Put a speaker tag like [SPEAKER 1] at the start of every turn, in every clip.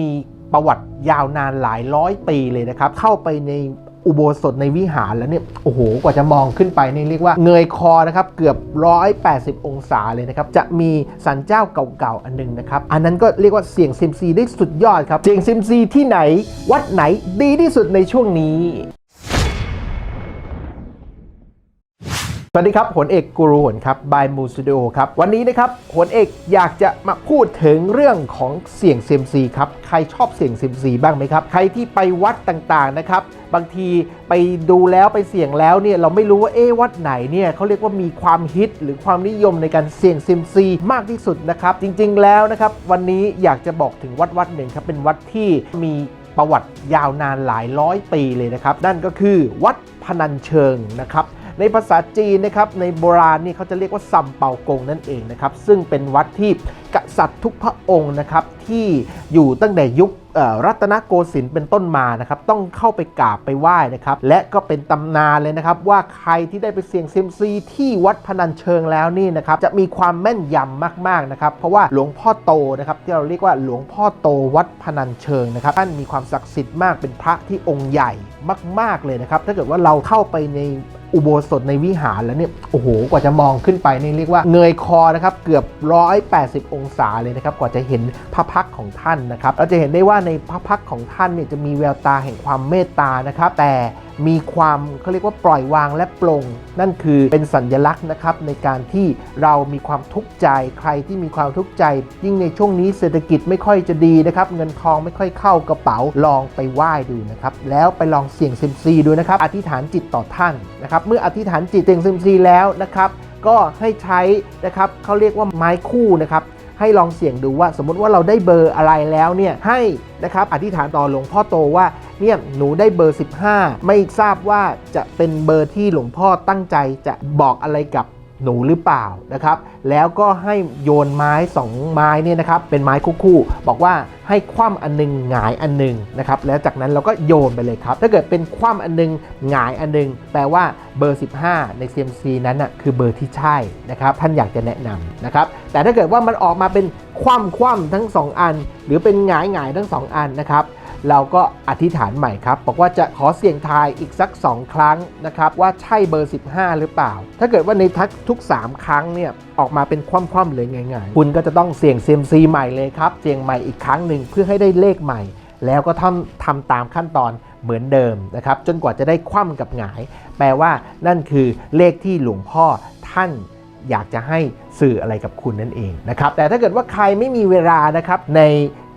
[SPEAKER 1] มีประวัติยาวนานหลายร้อยปีเลยนะครับ เข้าไปในอุโบสถในวิหารแล้วเนี่ยโอ้โหกว่าจะมองขึ้นไปนี่เรียกว่าเงยคอนะครับเกือบ 180 องศาเลยนะครับ จะมีสันเจ้าเก่าๆอันหนึงนะครับ อันนั้นก็เรียกว่าเสียงซิมซีได้สุดยอดครับ เสียงซิมซีที่ไหน วัดไหนดีที่สุดในช่วงนี้ วัสดีครับผลเอกกูรูหนครับบายมูสตูดิโอครับ วันนี้นะครับผลเอกอยากจะมาพูดถึงเรื่องของเสี่ยงเซยมซีครับ ใครชอบเสี่ยงเซยมซีบ้างไหมครับ ใครที่ไปวัดต่างๆนะครับ บางทีไปดูแล้วไปเสี่ยงแล้วเนี่ยเราไม่รู้ว่าเอ๊วัดไหนเนี่ยเขาเรียกว่ามีความฮิตหรือความนิยมในการเสี่ยงเซยมซีมากที่สุดนะครับ จริงๆแล้วนะครับวันนี้อยากจะบอกถึงวัดวัดหนึ่งครับเป็นวัดที่มีประวัติยาวนานหลายร้อยปีเลยนะครับ นั่นก็คือวัดพนัญเชิงนะครับ ในภาษาจีนนะครับในโบราณนี่เขาจะเรียกว่าซัมเปากงนั่นเองนะครับซึ่งเป็นวัดที่กษัตริย์ทุกพระองค์นะครับที่อยู่ตั้งแต่ยุครัตนโกสินทร์เป็นต้นมานะครับต้องเข้าไปกราบไปไหว้นะครับและก็เป็นตำนานเลยนะครับว่าใครที่ได้ไปเสี่ยงเซียมซีที่วัดพนัญเชิงแล้วนี่นะครับจะมีความแม่นยำมากๆนะครับเพราะว่าหลวงพ่อโตนะครับที่เราเรียกว่าหลวงพ่อโตวัดพนัญเชิงนะครับท่านมีความศักดิ์สิทธิ์มากเป็นพระที่องค์ใหญ่มาก ๆเลยนะครับถ้าเกิดว่าเราเข้าไปใน อุโบสถในวิหารแล้วเนี่ยโอ้โหกว่าจะมองขึ้นไปนี่เรียกว่าเงยคอนะครับเกือบ 180 องศาเลยนะครับกว่าจะเห็นพระพักของท่านนะครับเราจะเห็นได้ว่าในพระพักของท่านเนี่ยจะมีแววตาแห่งความเมตตานะครับแต่ มีความเขาเรียกว่าปล่อยวางและปลง นั่นคือเป็นสัญลักษณ์นะครับในการที่เรามีความทุกข์ใจใครที่มีความทุกข์ใจ ยิ่งในช่วงนี้เศรษฐกิจไม่ค่อยจะดีนะครับ เงินทองไม่ค่อยเข้ากระเป๋าลองไปไหว้ดูนะครับ แล้วไปลองเสี่ยงเซมซีดูนะครับอธิษฐานจิตต่อท่านนะครับเมื่ออธิษฐานจิตเสี่ยงเซมซีแล้วนะครับก็ให้ใช้นะครับเขาเรียกว่าไม้คู่นะครับให้ลองเสี่ยงดูว่า สมมติว่าเราได้เบอร์อะไรแล้วเนี่ยให้นะครับอธิษฐานต่อหลวงพ่อโตว่า เนี่ยหนูได้เบอร์ 15 ไม่ทราบว่าจะเป็นเบอร์ที่หลวงพ่อตั้งใจจะบอกอะไรกับหนูหรือเปล่านะครับ แล้วก็ให้โยนไม้ 2 ไม้เนี่ยนะครับ เป็นไม้คู่ๆ บอกว่าให้คว่ำอันหนึงหงายอันหนึงนะครับ แล้วจากนั้นเราก็โยนไปเลยครับ ถ้าเกิดเป็นคว่ำอันหนึงหงายอันหนึง แปลว่าเบอร์ 15 ใน CMC นั้นน่ะคือเบอร์ที่ใช่นะครับ ท่านอยากจะแนะนำนะครับ แต่ถ้าเกิดว่ามันออกมาเป็นคว่ำคว่ำทั้ง 2 อัน หรือเป็นหงายหงายทั้ง 2 อันนะครับ เราก็อธิษฐานใหม่ครับ บอกว่าจะขอเสี่ยงทายอีกสัก 2 ครั้งนะครับว่าใช่เบอร์ 15 หรือเปล่า ถ้าเกิดว่าในทักทุก 3 ครั้งเนี่ยออกมาเป็นคว่ำๆเลยง่ายๆ คุณก็จะต้องเสี่ยงเซียมซีใหม่เลยครับเสี่ยงใหม่อีกครั้งหนึ่งเพื่อให้ได้เลขใหม่ แล้วก็ทำทำตามขั้นตอนเหมือนเดิมนะครับจนกว่าจะได้คว่ำกับหงาย แปลว่านั่นคือเลขที่หลวงพ่อท่านอยากจะให้สื่ออะไรกับคุณนั่นเองนะครับแต่ถ้าเกิดว่าใครไม่มีเวลานะครับใน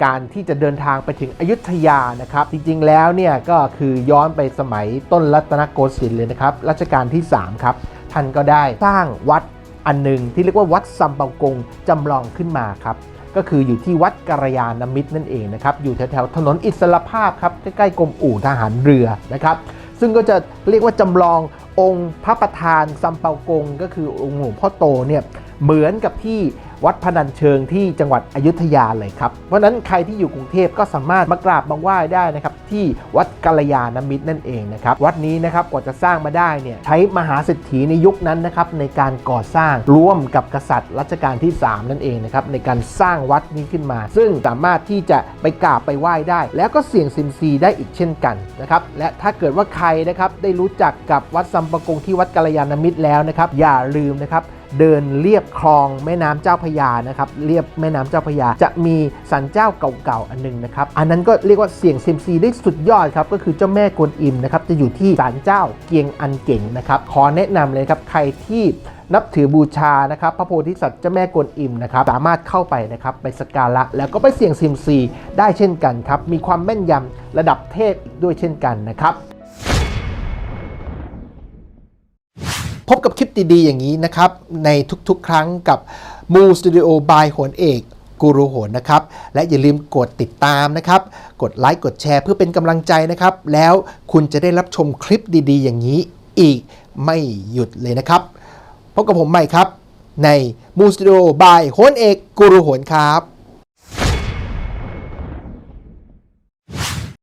[SPEAKER 1] การที่จะเดินทางไปถึงอยุธยานะครับ จริงๆแล้วเนี่ยก็คือย้อนไปสมัยต้นรัตนโกสินทร์เลยนะครับรัชกาลที่ 3 ครับ ท่านก็ได้สร้างวัดอันหนึ่งที่เรียกว่าวัดซัมเปากงจำลองขึ้นมาครับ ก็คืออยู่ที่วัดกัลยาณมิตรนั่นเองนะครับ อยู่แถวๆถนนอิสรภาพครับ ใกล้ๆกรมอู่ทหารเรือนะครับ ซึ่งก็จะเรียกว่าจำลององค์พระประธานซัมเปากง ก็คือองค์หลวงพ่อโตเนี่ยเหมือนกับที่ วัดพนัญเชิงที่จังหวัดอยุธยาเลยครับ เพราะนั้นใครที่อยู่กรุงเทพก็สามารถมากราบมาไหว้ได้นะครับที่วัดกัลยาณมิตรนั่นเองนะครับวัดนี้นะครับกว่าจะสร้างมาได้เนี่ยใช้มหาเศรษฐีในยุคนั้นนะครับในการก่อสร้างร่วมกับกษัตริย์รัชกาลที่ 3 นั่นเองนะครับในการสร้างวัดนี้ขึ้นมา ซึ่งสามารถที่จะไปกราบไปไหว้ได้ แล้วก็เสี่ยงซิมซีได้อีกเช่นกันนะครับและถ้าเกิดว่าใครนะครับได้รู้จักกับวัดซัมปะกงที่วัดกัลยาณมิตรแล้วนะครับอย่าลืมนะครับ เดินเลียบคลองแม่น้ำเจ้าพยานะครับเรียบแม่น้ำเจ้าพยา จะมีสันเจ้าเก่าๆอันหนึงนะครับอันนั้นก็เรียกว่าเสี่ยงเซยมซีได้สุดยอดครับก็คือเจ้าแม่กวนอิมนะครับจะอยู่ที่ศาลเจ้าเกียงอันเก่งนะครับขอแนะนำเลยครับใครที่นับถือบูชานะครับพระโพธิสัตว์เจ้าแม่กวนอิมนะครับสามารถเข้าไปนะครับไปสักการะแล้วก็ไปเสี่ยงเซยมซีได้เช่นกันครับมีความแม่นยำระดับเทพอีกด้วยเช่นกันนะครับ พบกับคลิปดีๆ อย่างนี้นะครับ ในทุกๆ ครั้งกับมูสตูดิโอบายโหนเอกกูรูโหนนะครับ และอย่าลืมกดติดตามนะครับ กดไลค์กดแชร์เพื่อเป็นกำลังใจนะครับ แล้วคุณจะได้รับชมคลิปดีๆ อย่างนี้อีกไม่หยุดเลยนะครับพบกับผมใหม่ครับ ในมูสตูดิโอบายโหนเอกกูรูโหนครับ